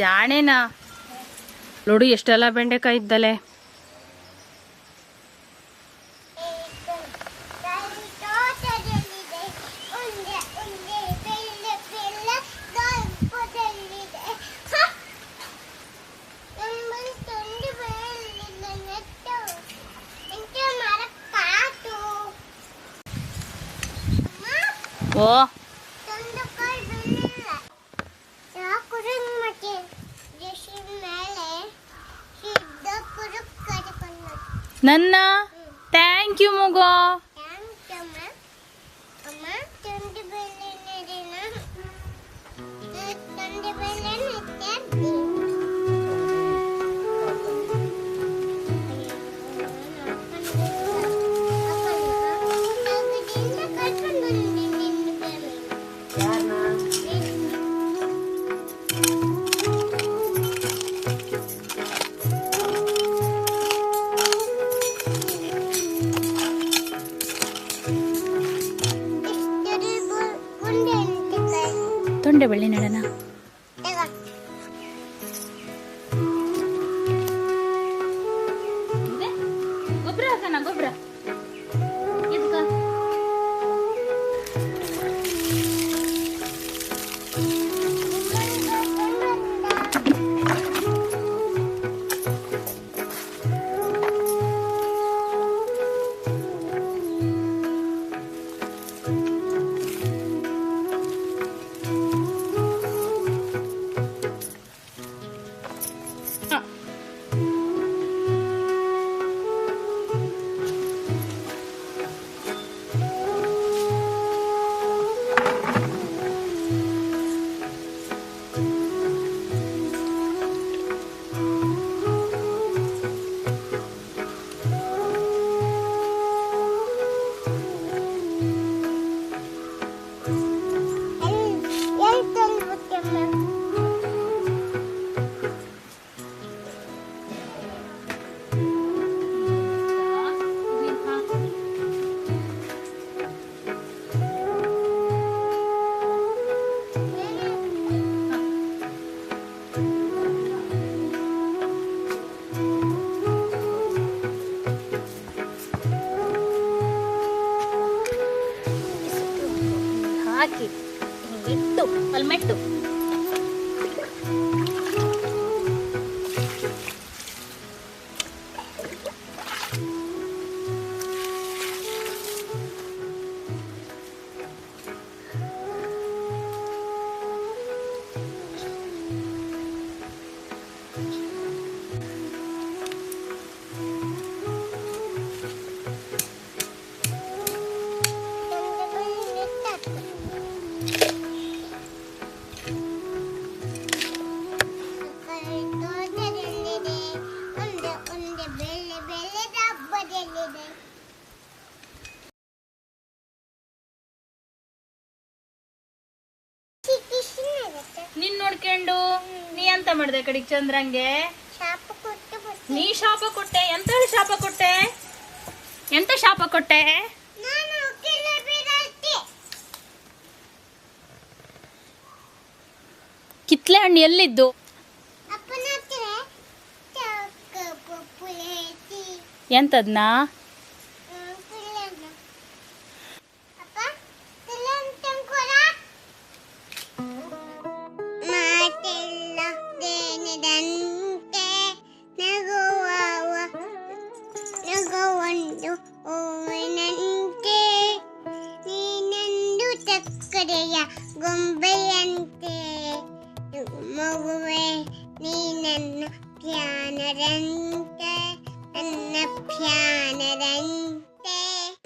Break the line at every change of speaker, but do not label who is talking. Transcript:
ಜಾಣೇನಾ? ನೋಡು ಎಷ್ಟೆಲ್ಲ ಬೆಂಡೆಕಾಯಿ ಇದ್ದಲೆ.
ತೋಟದಲ್ಲಿದೆ
ನನ್ನ ಥ್ಯಾಂಕ್ ಯು ಮಗು.
ತೊಂಡೆ
ಬೆಳ್ಳಿ ನೆಡನ ಹಾಕಿ ಹಿಂಗಿಟ್ಟು ಅಲ್ಮೆಟ್ಟು ತೋಟದಲ್ಲಿದೆ ನೋಡ್ಕೊಂಡು ನೀ ಎಂತ ಮಾಡ್ದೆ ಕಡಿಗ್ ಚಂದ್ರಂಗೆ? ನೀ ಶಾಪ ಕೊಟ್ಟೆ. ಎಂತ ಶಾಪ ಕೊಟ್ಟೆ? ಎಂತ ಶಾಪ ಕೊಟ್ಟೆ? ಕಿತ್ಲೆ ಹಣ್ಣು ಎಲ್ಲಿದ್ದು? ಎಂತದ್ನಾ?
ನಗುವೊಂದು ಹೂವಿನಂತೆ ನೀನಂದು ಸಕ್ಕರೆಯ ಗೊಂಬೆಯಂತೆ ಮಗುವೆ ನೀ ನನ್ನ ಪ್ಯಾನರಂತೆ ನನ್ನ ಪ್ಯಾನರಂತೆ